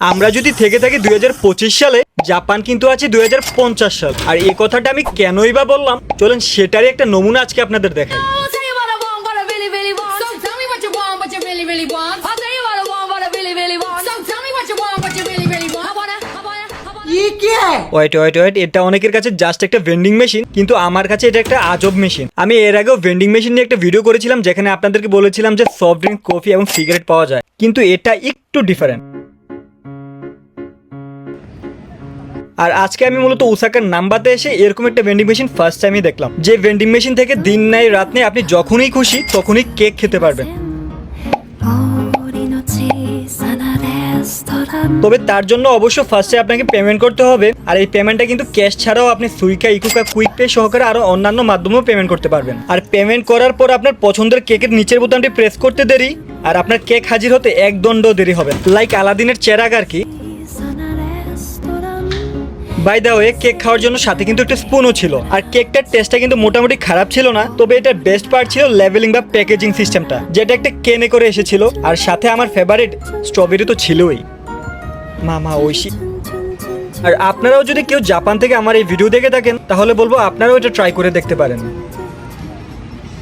আমরা যদি থেকে থাকি দুই হাজার পঁচিশ সালে জাপান কিন্তু আছে দুই হাজার পঞ্চাশ সাল। আর এই কথাটা আমি কেনই বা বললাম? চলেন সেটারই একটা নমুনা আজকে আপনাদের দেখাই। ওয়েট ওয়েট ওয়েট এটা অনেকের কাছে জাস্ট একটা ভেন্ডিং মেশিন কিন্তু আমার কাছে এটা একটা আজব মেশিন আমি এর আগেও ভেন্ডিং মেশিন নিয়ে একটা ভিডিও করেছিলাম যেখানে আপনাদেরকে বলেছিলাম যে সফট ড্রিঙ্ক কফি এবং সিগারেট পাওয়া যায়। কিন্তু এটা একটু ডিফারেন্ট আর আজকে আমি মূলত ওসাকার নাম্বাতে এসে এরকম একটা ভেন্ডিং মেশিন ফার্স্ট টাইমই দেখলাম। যে ভেন্ডিং মেশিন থেকে দিন নাই রাত নেই, আপনি যখনই খুশি তখনই কেক খেতে পারবেন। তবে তার জন্য অবশ্য ফার্স্টে আপনাকে পেমেন্ট করতে হবে, আর এই পেমেন্টটা কিন্তু ক্যাশ ছাড়াও আপনি সুইকা, ইকুকা কুইক পে সহকারে আরও অন্যান্য মাধ্যমেও পেমেন্ট করতে পারবেন। আর পেমেন্ট করার পর আপনার পছন্দের কেকের নিচের বোতামটি প্রেস করতে দেরি, আর আপনার কেক হাজির হতে এক দণ্ড দেরি হবে। লাইক আলাদিনের চেরাগ আর কি। বাই দা ওয়ে কেক খাওয়ার জন্য সাথে কিন্তু একটা স্পুনও ছিল। আর কেকটার টেস্টটা কিন্তু মোটামুটি খারাপ ছিল না, তবে এটার বেস্ট পার্ট ছিল লেভেলিং বা প্যাকেজিং সিস্টেমটা যেটা একটা কেনে করে এসেছিল। আর সাথে আমার ফেভারিট স্ট্রবেরি তো ছিলই। মামা ঐশী। আর আপনারাও যদি কেউ জাপান থেকে আমার এই ভিডিও দেখে থাকেন, তাহলে বলব আপনারাও এটা ট্রাই করে দেখতে পারেন।